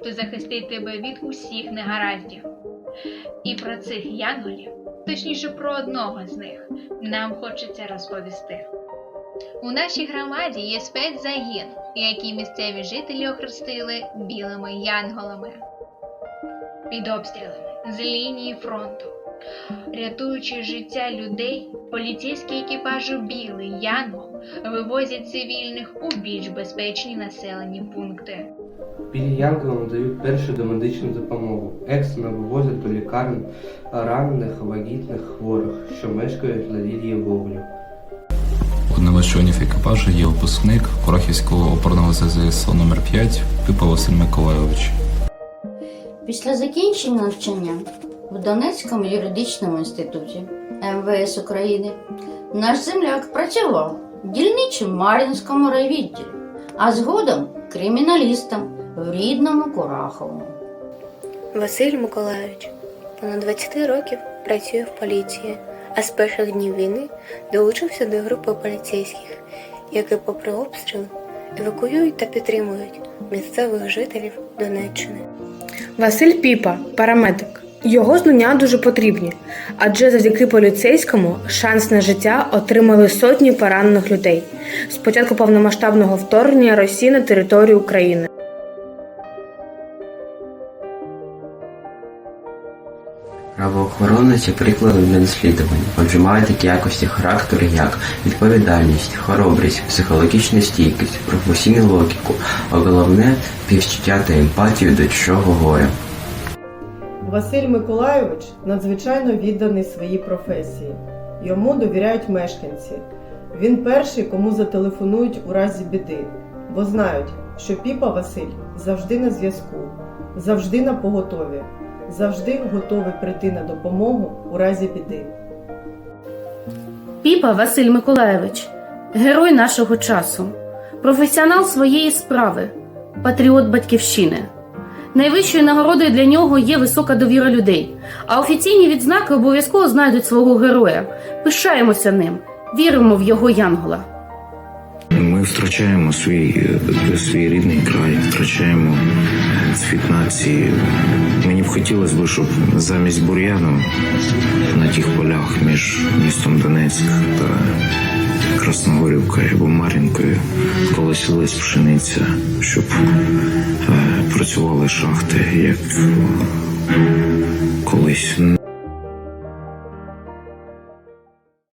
хто захистить тебе від усіх негараздів. І про цих янголів, точніше про одного з них, нам хочеться розповісти. У нашій громаді є спецзагін, який місцеві жителі охрестили білими янголами під обстрілами з лінії фронту. Рятуючи життя людей, поліцейські екіпажу Білий Янгол вивозять цивільних у більш безпечні населені пункти. Білі янголам надають першу домедичну допомогу. Екстрено вивозять до лікарень ранених, вагітних, хворих, що мешкають на лінії вогню. Одним із членів екіпажу є випускник Курахівського опорного ЗЗСО номер 5 Пипа Василь Миколайович. Після закінчення навчання в Донецькому юридичному інституті МВС України наш земляк працював дільничим в Мар'їнському райвідділі, а згодом криміналістом в рідному Кураховому. Василь Миколайович понад 20 років працює в поліції, а з перших днів війни долучився до групи поліцейських, які, попри обстріли, евакуюють та підтримують місцевих жителів Донеччини. Василь Піпа, парамедик. Його знання дуже потрібні, адже завдяки поліцейському шанс на життя отримали сотні поранених людей з початку повномасштабного вторгнення Росії на територію України. Правоохоронець є прикладом для дослідження, отже має такі якості характеру, як відповідальність, хоробрість, психологічну стійкість, професійну логіку, а головне співчуття та емпатію до чужого горя. Василь Миколайович надзвичайно відданий своїй професії. Йому довіряють мешканці. Він перший, кому зателефонують у разі біди, бо знають, що Піпа Василь завжди на зв'язку, завжди на поготові, завжди готовий прийти на допомогу у разі біди. Піпа Василь Миколаєвич, герой нашого часу, професіонал своєї справи, патріот батьківщини. Найвищою нагородою для нього є висока довіра людей, а офіційні відзнаки обов'язково знайдуть свого героя. Пишаємося ним, віримо в його янгола. Ми втрачаємо свій, е, свій рідний край, втрачаємо світ нації. Мені б хотілося б, щоб замість бур'яну на тих полях між містом Донецьк та Красногорівкою або Мар'їнкою колосилась пшениця, щоб е, працювали шахти, як